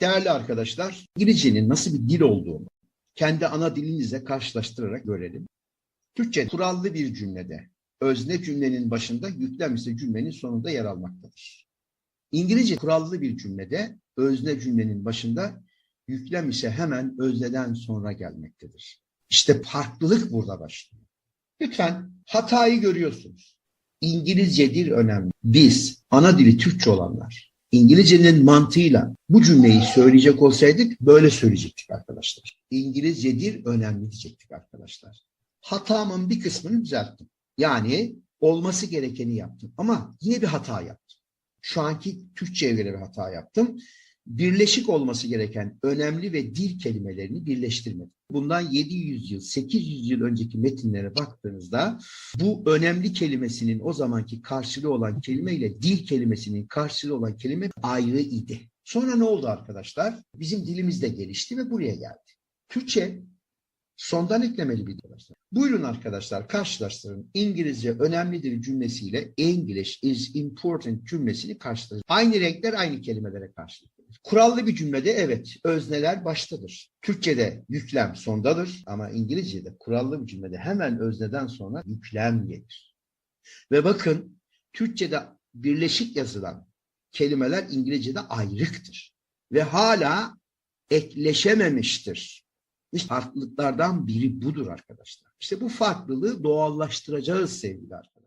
Değerli arkadaşlar, İngilizcenin nasıl bir dil olduğunu kendi ana dilinizle karşılaştırarak görelim. Türkçe kurallı bir cümlede özne cümlenin başında yüklem ise cümlenin sonunda yer almaktadır. İngilizce kurallı bir cümlede özne cümlenin başında yüklem ise hemen özneden sonra gelmektedir. İşte farklılık burada başlıyor. Lütfen hatayı görüyorsunuz. İngilizce dil önemli. Biz ana dili Türkçe olanlar İngilizcenin mantığıyla bu cümleyi söyleyecek olsaydık böyle söyleyecektik arkadaşlar. İngilizce dil önemli diyecektik arkadaşlar. Hatamın bir kısmını düzelttim. Yani olması gerekeni yaptım. Ama yine bir hata yaptım. Şu anki Türkçe'ye göre bir hata yaptım. Birleşik olması gereken önemli ve dil kelimelerini birleştirmedim. Bundan 700 yıl, 800 yıl önceki metinlere baktığınızda bu önemli kelimesinin o zamanki karşılığı olan kelime ile dil kelimesinin karşılığı olan kelime ayrı idi. Sonra ne oldu arkadaşlar? Bizim dilimiz de gelişti ve buraya geldi. Türkçe sondan eklemeli bir arkadaşlar. Buyurun arkadaşlar karşılaştırın. İngilizce önemlidir cümlesiyle English is important cümlesini karşılaştırın. Aynı renkler aynı kelimelere karşılık. Kurallı bir cümlede evet özneler baştadır. Türkçe'de yüklem sondadır ama İngilizce'de kurallı bir cümlede hemen özneden sonra yüklem gelir. Ve bakın Türkçe'de birleşik yazılan kelimeler İngilizce'de ayrıktır. Ve hala ekleşememiştir. İşte farklılıklardan biri budur arkadaşlar. İşte bu farklılığı doğallaştıracağız sevgili arkadaşlar.